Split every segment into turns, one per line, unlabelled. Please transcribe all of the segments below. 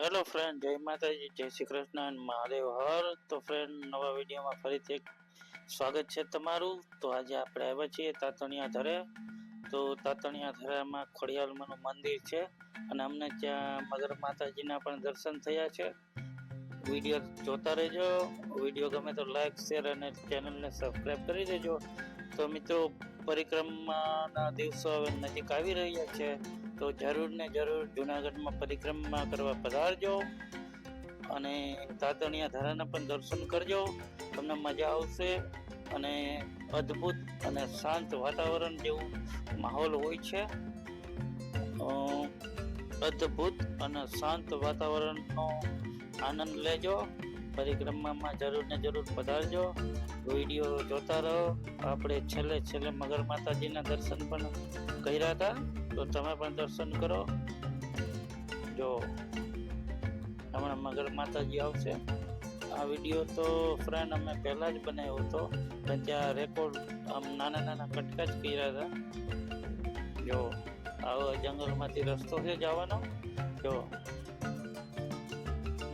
Hello friend જય માતાજી જય શ્રી કૃષ્ણ મહાદેવ હર તો ફ્રેન્ડ નવા વિડીયોમાં ફરીથી એક સ્વાગત છે તમારું. તો, આજે આપણે આવ્યા છીએ તાતણિયા ધરે. તો, તાતણિયા ધરામાં ખોડિયાલમાનું મંદિર છે અને અમને ત્યાં મગર માતાજીના પણ દર્શન થયા છે. વીડિયો જોતા રહેજો. વીડિયો ગમે તો લાઈક શેર અને ચેનલને સબસ્ક્રાઈબ કરી દેજો. તો મિત્રો, પરિક્રમાના દિવસો હવે નજીક આવી રહ્યા છે. તો જરૂર ને જરૂર જુનાગઢમાં પરિક્રમા કરવા પધારજો અને તાતણિયા ધરાના પણ દર્શન કરજો. તમને મજા આવશે અને અદ્ભુત અને શાંત વાતાવરણ જેવું માહોલ હોય છે. અદ્ભુત અને શાંત વાતાવરણનો આનંદ લેજો. પરિક્રમામાં જરૂર ને જરૂર પધારજો. વીડિયો જોતા રહો. આપણે છેલ્લે છેલ્લે મગર માતાજીના દર્શન પણ કર્યા હતા. તો તમે પણ દર્શન કરો. જો હમણાં મગર માતાજી આવશે. આ વીડિયો તો ફ્રેન્ડ અમે પહેલાં જ બનાવ્યો હતો. પણ ત્યાં રેકોર્ડ આમ નાના નાના કટકા જ કર્યા હતા. જંગલમાંથી રસ્તો છે જવાનો. જો,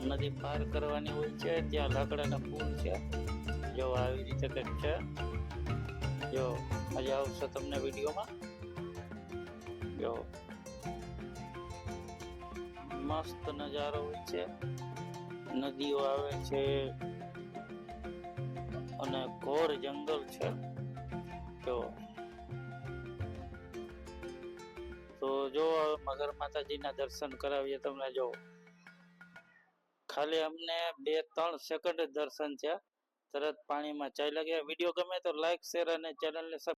નદી પાર કરવાની હોય છે, ત્યાં લાકડાના પુલ છે. જો, આવી રીતે કંઈક છે. જો, મજા આવશે તમને વિડીયોમાં. જો, મસ્ત નજારો હોય છે. નદીઓ આવે છે અને ઘોર જંગલ છે. તો જો મગર માતાજીના દર્શન કરાવીએ તમને જો. ખાલી અમને બે ત્રણ સેકન્ડ દર્શન થયા તરત પાણીમાં ચાલ્યા ગયા. વીડિયો ગમે તો લાઈક શેર અને ચેનલને